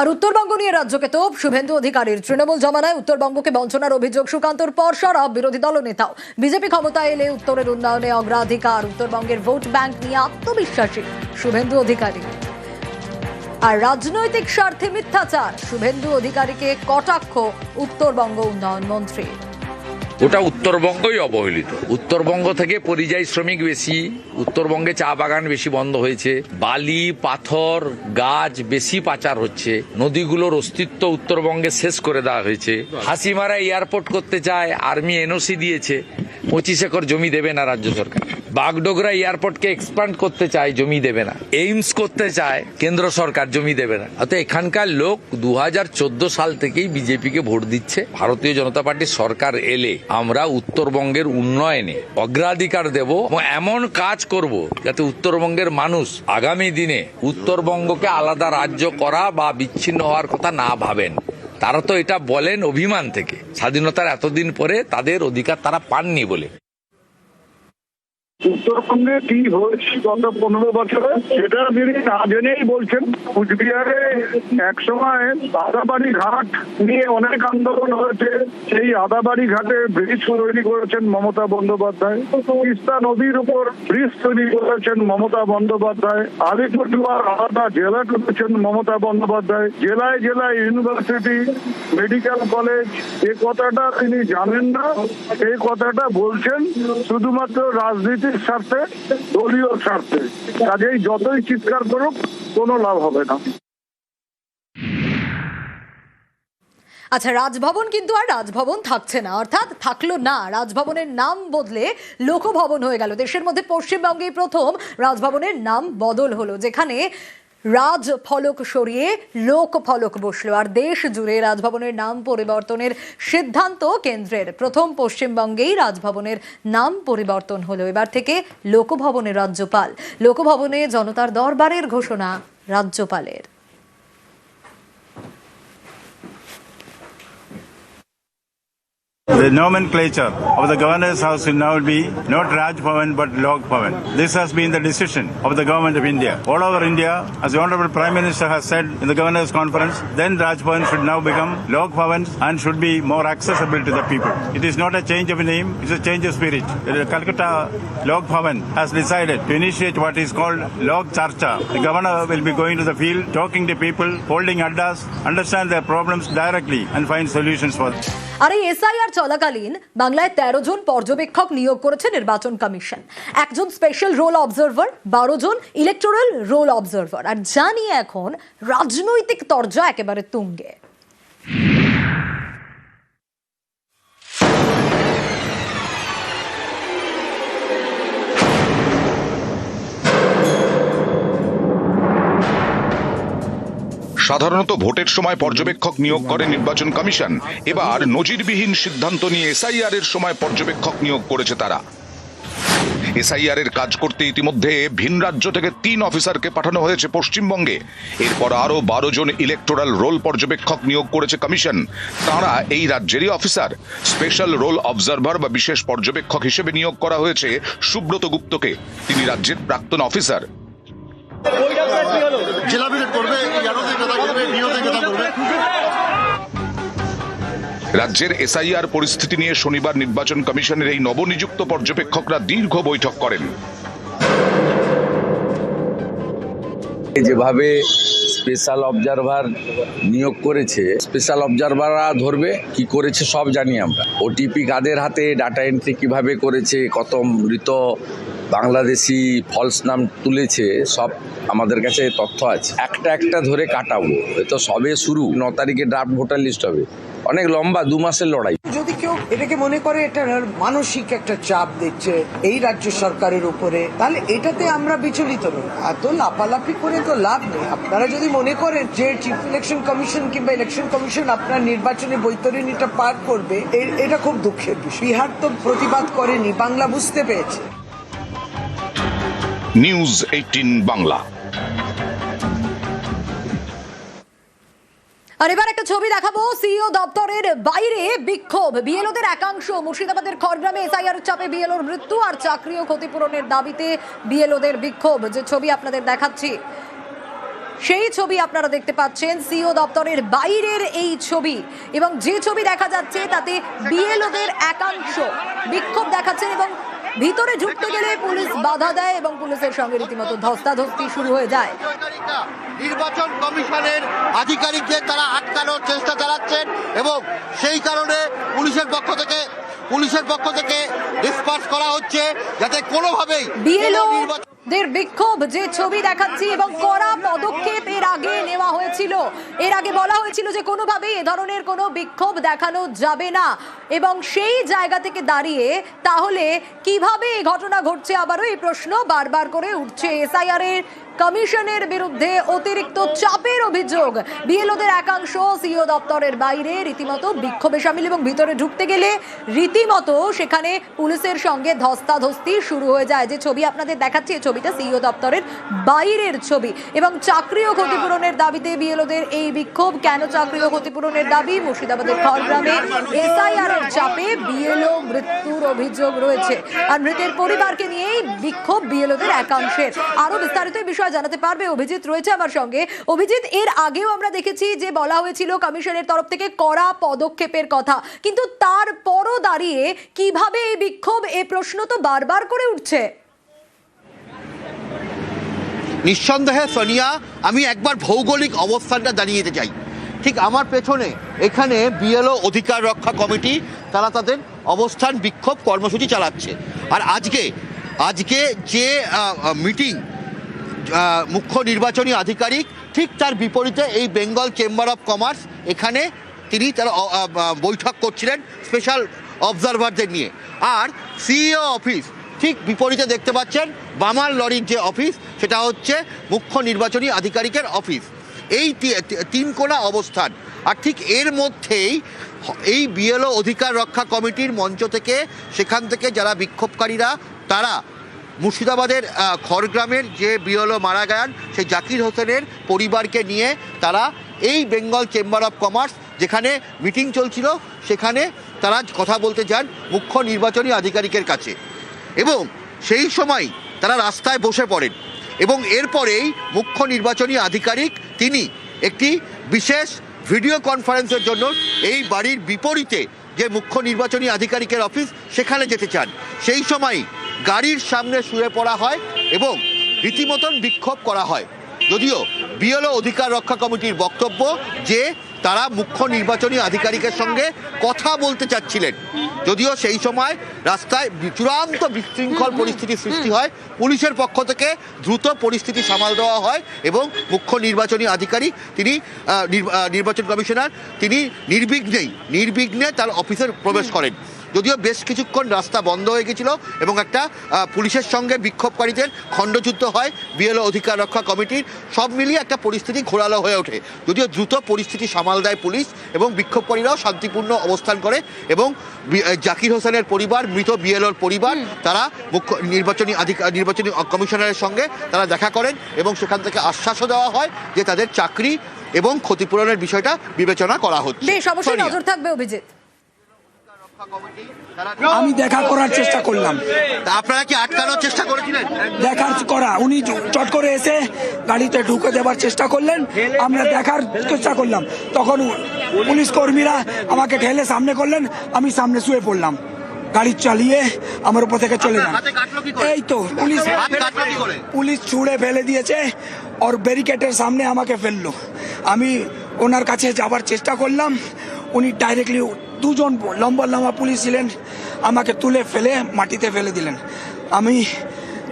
আর উত্তরবঙ্গ নিয়ে রাজ্যকে তো শুভেন্দু অধিকারীর তৃণমূল জমানায় উত্তরবঙ্গকে বঞ্চনার অভিযোগ, সুকান্তর পর সরব বিরোধী দল নেতাও বিজেপি ক্ষমতায় এলে উত্তরের উন্নয়নে অগ্রাধিকার, উত্তরবঙ্গের ভোট ব্যাংক নিয়ে আত্মবিশ্বাসী শুভেন্দু অধিকারী। আর রাজনৈতিক স্বার্থে মিথ্যাচার, শুভেন্দু অধিকারীকে কটাক্ষ উত্তরবঙ্গ উন্নয়ন মন্ত্রী ওটা উত্তরবঙ্গই অবহেলিত। উত্তরবঙ্গ থেকে পরিযায়ী শ্রমিক বেশি, উত্তরবঙ্গে চা বাগান বেশি বন্ধ হয়েছে, বালি, পাথর, গাছ বেশি পাচার হচ্ছে, নদীগুলোর অস্তিত্ব উত্তরবঙ্গে শেষ করে দেওয়া হয়েছে। হাসিমারা এয়ারপোর্ট করতে চায় আর্মি এনওসি দিয়েছে, পঁচিশ একর জমি দেবে না রাজ্য সরকার। বাগডোগরা এয়ারপোর্টকে এক্সপান্ড করতে চায়, জমি দেবে না। এইমস করতে চায়, কেন্দ্র সরকার জমি দেবে না। অত এখানকার লোক দু হাজার চোদ্দ সাল থেকেই বিজেপিকে ভোট দিচ্ছে। ভারতীয় জনতা পার্টির সরকার এলে আমরা উত্তরবঙ্গের উন্নয়নে অগ্রাধিকার দেব এমন কাজ করব যাতে উত্তরবঙ্গের মানুষ আগামী দিনে উত্তরবঙ্গকে আলাদা রাজ্য করা বা বিচ্ছিন্ন হওয়ার কথা না ভাবেন। তারা তো এটা বলেন অভিমান থেকে। স্বাধীনতার এতদিন পরে তাদের অধিকার তারা পাননি বলে। উত্তরবঙ্গে কি হয়েছে গত পনেরো বছরে, সেটা তিনি না জেনেই বলছেন। কুচবিহারে এক সময় আদাবাড়ি ঘাট নিয়ে অনেক আন্দোলন হয়েছে। সেই আদাবাড়ি ঘাটে ব্রিজ তৈরি করেছেন মমতা বন্দ্যোপাধ্যায়। তিস্তা নদীর উপর ব্রিজ তৈরি করেছেন মমতা বন্দ্যোপাধ্যায়। আলিপুরদুয়ার আলাদা জেলা করেছেন মমতা বন্দ্যোপাধ্যায়। জেলায় জেলায় ইউনিভার্সিটি, মেডিকেল কলেজ, এ কথাটা তিনি জানেন না। এই কথাটা বলছেন শুধুমাত্র রাজনীতির স্বার্থে, দলীয় স্বার্থে। কাজেই যতই চিৎকার করুক, কোনো লাভ হবে না। আচ্ছা রাজভবন কিন্তু আর রাজভবন থাকছে না। অর্থাৎ থাকল না। রাজভবনের নাম বদলে লোকভবন হয়ে গেল। দেশের মধ্যে পশ্চিমবঙ্গেই প্রথম রাজভবনের নাম বদল হলো, যেখানে রাজ ফলক সরিয়ে লোক ফলক বসল, আর দেশ জুড়ে রাজভবনের নাম পরিবর্তনের সিদ্ধান্ত কেন্দ্রের। প্রথম পশ্চিমবঙ্গেই রাজভবনের নাম পরিবর্তন হলো। এবার থেকে লোকভবনের রাজ্যপাল। লোকভবনে জনতার দরবারের ঘোষণা রাজ্যপালের। The nomenclature of the Governor's House will now be not Raj Bhavan but Log Bhavan. This has been the decision of the Government of India. All over India, as the Honorable Prime Minister has said in the Governor's Conference, then Raj Bhavan should now become Log Bhavan and should be more accessible to the people. It is not a change of name, it's a change of spirit. The Calcutta Log Bhavan has decided to initiate what is called Log Charcha. The Governor will be going to the field, talking to people, holding addas, understand their problems directly and find solutions for them. Are SIR চলাকালীন বাংলায় তেরো জন পর্যবেক্ষক নিয়োগ করেছে নির্বাচন commission. একজন special roll observer বারো জন ইলেকটোরাল রোল অবজার্ভার আর জানি এখন রাজনৈতিক তর্জা একেবারে তুঙ্গে। সাধারণত ভোটের সময় পর্যবেক্ষক নিয়োগ করে নির্বাচন কমিশন। এবার নজিরবিহীন সিদ্ধান্ত নিয়ে এসআইআর এর সময় পর্যবেক্ষক নিয়োগ করেছে তারা। এসআইআর এর কাজ করতে ইতিমধ্যে ভিন রাজ্য থেকে তিন অফিসারকে পাঠানো হয়েছে পশ্চিমবঙ্গে। এরপর আরও বারো জন ইলেকটোরাল রোল পর্যবেক্ষক নিয়োগ করেছে কমিশন। তারা এই রাজ্যেরই অফিসার। স্পেশাল রোল অবজারভার বা বিশেষ পর্যবেক্ষক হিসেবে নিয়োগ করা হয়েছে সুব্রত গুপ্তকে। তিনি রাজ্যের প্রাক্তন অফিসার। জেলা করবে কথা কথা রাজ্যের এসআইআর পরিস্থিতি নিয়ে শনিবার নির্বাচন কমিশনের এই নবনিযুক্ত পর্যবেক্ষকরা দীর্ঘ বৈঠক করেন। যেভাবে স্পেশাল অবজারভার নিয়োগ করেছে স্পেশাল অবজারভাররা ধরবে কি করেছে সব জানি আমরা। ওটিপি কাদের হাতে ডাটা এন্ট্রি কীভাবে করেছে কত মৃত বাংলাদেশি ফলস নাম তুলেছে, সব আমাদের কাছে তথ্য আছে। একটা একটা ধরে কাটাবো তো সবে শুরু। ন তারিখে ড্রাফট ভোটার লিস্ট হবে। অনেক লম্বা, দু মাসের লড়াই। যদি কেউ এটাকে মনে করে, এটা মানসিক একটা চাপ দিচ্ছে এই রাজ্য সরকারের উপরে, তাহলে এটাতে আমরা বিচলিত নই। এত লাফালাফি করে তো লাভ নেই। আপনারা যদি মনে করেন যে চিফ ইলেকশন কমিশন কিংবা ইলেকশন কমিশন আপনার নির্বাচনী বৈতরণীটা পার করবে এটা খুব দুঃখের বিষয়। বিহার তো প্রতিবাদ করেনি, বাংলা বুঝতে পেরেছে। নিউজ এইটিন বাংলা আর এবার একটা ছবি দেখাবো। সিইও দপ্তরের বাইরে বিক্ষোভ। বিএলওদের একাংশ মুর্শিদাবাদের খড়গ্রামে এসআইআর চাপে বিএলওর মৃত্যু আর চাকরি ক্ষতিপূরণের দাবিতে বিএলওদের বিক্ষোভ। যে ছবি আপনাদের দেখাচ্ছি, সেই ছবি আপনারা দেখতে পাচ্ছেন। সিও দপ্তরের বাইরের এই ছবি। এবং যে ছবি দেখা যাচ্ছে, তাতে বিএলওদের একাংশ বিক্ষোভ দেখাচ্ছেন এবং ভিতরে ঢুকতে গেলে পুলিশ বাধা দেয় এবং পুলিশের সঙ্গে রীতিমতো ধস্তাধস্তি শুরু হয়ে যায়। নির্বাচন কমিশনের আধিকারিকদের তারা আটকানোর চেষ্টা চালাচ্ছেন এবং সেই কারণে পুলিশের পক্ষ থেকে পুলিশের পক্ষ থেকে ডিসপার্স করা হচ্ছে যাতে কোনোভাবেই নির্বাচন দের বিক্ষোভ যে ছবি দেখাচ্ছি এবং কড়া পদক্ষেপ এর আগে নেওয়া হয়েছিল। এর আগে বলা হয়েছিল যে কোনোভাবেই এ ধরনের কোনো বিক্ষোভ দেখানো যাবে না। এবং সেই জায়গা থেকে দাঁড়িয়ে তাহলে কীভাবে এই ঘটনা ঘটছে আবারও এই প্রশ্ন বারবার করে উঠছে এসআইআর এর কমিশনের বিরুদ্ধে অতিরিক্ত চাপের অভিযোগ। বিএলওদের একাংশ সিও দপ্তরের বাইরে রীতিমতো বিক্ষোভে সামিল এবং ভিতরে ঢুকতে গেলে রীতিমতো সেখানে পুলিশের সঙ্গে ধস্তাধস্তি শুরু হয়ে যায়। যে ছবি আপনাদের দেখাচ্ছি, এই ছবিটা সিও দপ্তরের বাইরের ছবি। এবং চাকরি ও ক্ষতিপূরণের দাবিতে বিএলওদের এই বিক্ষোভ। কেন চাকরি ও ক্ষতিপূরণের দাবি? মুর্শিদাবাদের খড়গ্রামে এসআইআর এর চাপে বিএলও মৃত্যুর অভিযোগ রয়েছে। আর মৃতের পরিবারকে নিয়েই বিক্ষোভ বিএলওদের একাংশের। আরও বিস্তারিত বিষয়ে জানাতে পারবে। অভিজিৎ রয়েছে আমার সঙ্গে। অভিজিৎ, এর আগেও আমরা দেখেছি যে বলা হয়েছিল কমিশনের তরফ থেকে কড়া পদক্ষেপের কথা। কিন্তু তারপরও দাঁড়িয়ে কীভাবে এই বিক্ষোভ, এ প্রশ্ন তো বারবার করে উঠছে। নিঃসন্দেহে, সোনিয়া, আমি একবার ভৌগোলিক অবস্থানটা দাঁড়িয়ে দিতে চাই। ঠিক আমার পেছনে এখানে বিএলও অধিকার রক্ষা কমিটি, তারা তাদের অবস্থান বিক্ষোভ কর্মসূচি চালাচ্ছে। আর আজকে আজকে যে মিটিং মুখ্য নির্বাচনী আধিকারিক, ঠিক তার বিপরীতে এই বেঙ্গল চেম্বার অফ কমার্স, এখানে তিনি তারা বৈঠক করছিলেন স্পেশাল অবজারভারদের নিয়ে। আর সিইও অফিস, ঠিক বিপরীতে দেখতে পাচ্ছেন বামাল লরির যে অফিস, সেটা হচ্ছে মুখ্য নির্বাচনী আধিকারিকের অফিস। এই তিন কোণা অবস্থান। আর ঠিক এর মধ্যেই এই বিএলও অধিকার রক্ষা কমিটির মঞ্চ থেকে, সেখান থেকে যারা বিক্ষোভকারীরা, তারা মুর্শিদাবাদের খড়গ্রামের যে বিএলও মারা গেলেন, সেই জাকির হোসেনের পরিবারকে নিয়ে তারা এই বেঙ্গল চেম্বার অফ কমার্স যেখানে মিটিং চলছিল, সেখানে তারা কথা বলতে যান মুখ্য নির্বাচনী আধিকারিকের কাছে। এবং সেই সময় তারা রাস্তায় বসে পড়েন এবং এরপরেই মুখ্য নির্বাচনী আধিকারিক তিনি একটি বিশেষ ভিডিও কনফারেন্সের জন্য এই বাড়ির বিপরীতে যে মুখ্য নির্বাচনী আধিকারিকের অফিস, সেখানে যেতে চান। সেই সময় গাড়ির সামনে শুয়ে পড়া হয় এবং রীতিমতন বিক্ষোভ করা হয়। যদিও বিএলও অধিকার রক্ষা কমিটির বক্তব্য যে তারা মুখ্য নির্বাচনী আধিকারিকের সঙ্গে কথা বলতে চাচ্ছিলেন। যদিও সেই সময় রাস্তায় চূড়ান্ত বিশৃঙ্খল পরিস্থিতি সৃষ্টি হয়, পুলিশের পক্ষ থেকে দ্রুত পরিস্থিতি সামাল দেওয়া হয় এবং মুখ্য নির্বাচনী আধিকারিক তিনি নির্বাচন কমিশনার তিনি নির্বিঘ্নেই, নির্বিঘ্নে তার অফিসে প্রবেশ করেন। যদিও বেশ কিছুক্ষণ রাস্তা বন্ধ হয়ে গেছিল এবং একটা পুলিশের সঙ্গে বিক্ষোভকারীদের খণ্ডযুদ্ধ হয় বিএলও অধিকার রক্ষা কমিটির সব মিলিয়ে একটা পরিস্থিতি ঘোরালো হয়ে ওঠে। যদিও দ্রুত পরিস্থিতি সামাল দেয় পুলিশ এবং বিক্ষোভকারীরাও শান্তিপূর্ণ অবস্থান করে এবং জাকির হোসেনের পরিবার মৃত বিএলওর পরিবার তারা মুখ্য নির্বাচনী আধিকার নির্বাচনী কমিশনারের সঙ্গে তারা দেখা করেন এবং সেখান থেকে আশ্বাসও দেওয়া হয় যে তাদের চাকরি এবং ক্ষতিপূরণের বিষয়টা বিবেচনা করা হচ্ছে। বেশ অবশ্যই নজর থাকবে অভিজিৎ। আমি দেখা করার চেষ্টা করলাম। আপনারা কি আটকানোর চেষ্টা করেছিলেন? দেখার করা উনি চট করে এসে গাড়িতে ঢুকে দেবার চেষ্টা করলেন। আমরা দেখার চেষ্টা করলাম। তখন পুলিশ কর্মীরা আমাকে ঠেলে সামনে করলেন। আমি সামনে শুয়ে পড়লাম। গাড়ি চালিয়ে আমার উপর থেকে চলে যান? এই তো পুলিশ? পুলিশ ছুঁড়ে ফেলে দিয়েছে ওর ব্যারিকেডের সামনে আমাকে ফেলল। আমি ওনার কাছে যাবার চেষ্টা করলাম। উনি ডাইরেক্টলি দুজন লম্বা লম্বা পুলিশ ছিলেন, আমাকে তুলে ফেলে মাটিতে ফেলে দিলেন। আমি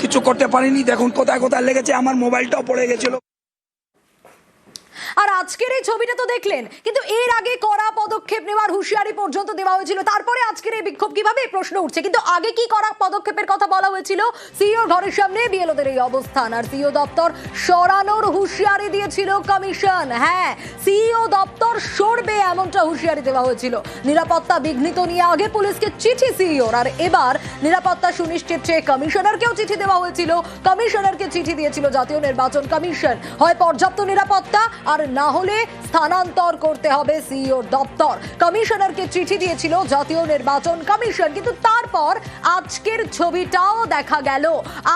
কিছু করতে পারিনি, দেখুন কোথায় কোথায় লেগেছে, আমার মোবাইলটাও পড়ে গেছিল। আর আজকের এই ছবিটা তো দেখলেন, কিন্তু এর আগে কড়া পদক্ষেপ নেওয়ার হুঁশিয়ারি পর্যন্ত দেওয়া হয়েছিল। তারপরে আজকের এই বিক্ষোভ কীভাবে? প্রশ্ন উঠছে। কিন্তু আগে কি কড়া পদক্ষেপের কথা বলা হয়েছিল? সিইও ঘরের সামনে বিএলওদের এই অবস্থান। আর সিইও দপ্তর সরানোর হুঁশিয়ারি দিয়েছিল কমিশন। হ্যাঁ সিইও দপ্তর সরবে এমনটা হুঁশিয়ারি দেওয়া হয়েছিল। নিরাপত্তা বিঘ্নিত নিয়ে আগে পুলিশকে চিঠি সিইওর। আর এবার নিরাপত্তা সুনিশ্চিত চেয়ে কমিশনারকেও চিঠি দেওয়া হয়েছিল। কমিশনারকে চিঠি দিয়েছিল জাতীয় নির্বাচন কমিশন। হয় পর্যাপ্ত নিরাপত্তা, আর না হলে স্থানান্তর করতে হবে সিইওর দপ্তর। কমিশনারকে চিঠি দিয়েছিল জাতীয় নির্বাচন কমিশন, কিন্তু তারপর আজকের ছবিটাও দেখা গেল।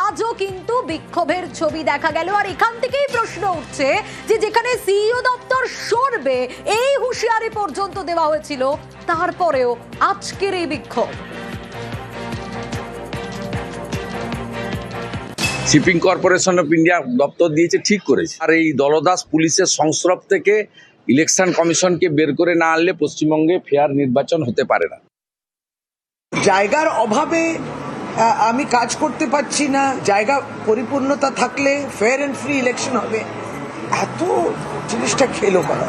আজও কিন্তু বিক্ষোভের ছবি দেখা গেল। আর এখান থেকেই প্রশ্ন উঠছে যে যেখানে সিইও দপ্তর সরবে, এই হুঁশিয়ারি পর্যন্ত দেওয়া হয়েছিল। তারপরেও আজকের এই বিক্ষোভ। শিপিং কর্পোরেশন অফ ইন্ডিয়া দপ্তর দিয়েছে, ঠিক করেছে। আর এই দলদাস পুলিশের সংস্রব থেকে ইলেকশন কমিশনকে বের করে না আনলে পশ্চিমবঙ্গে ফেয়ার নির্বাচন হতে পারে না। জায়গার অভাবে আমি কাজ করতে পারছি না, জায়গা পরিপূর্ণতা থাকলে ফেয়ার অ্যান্ড ফ্রি ইলেকশন হবে। এত জিনিসটা খেলো করা।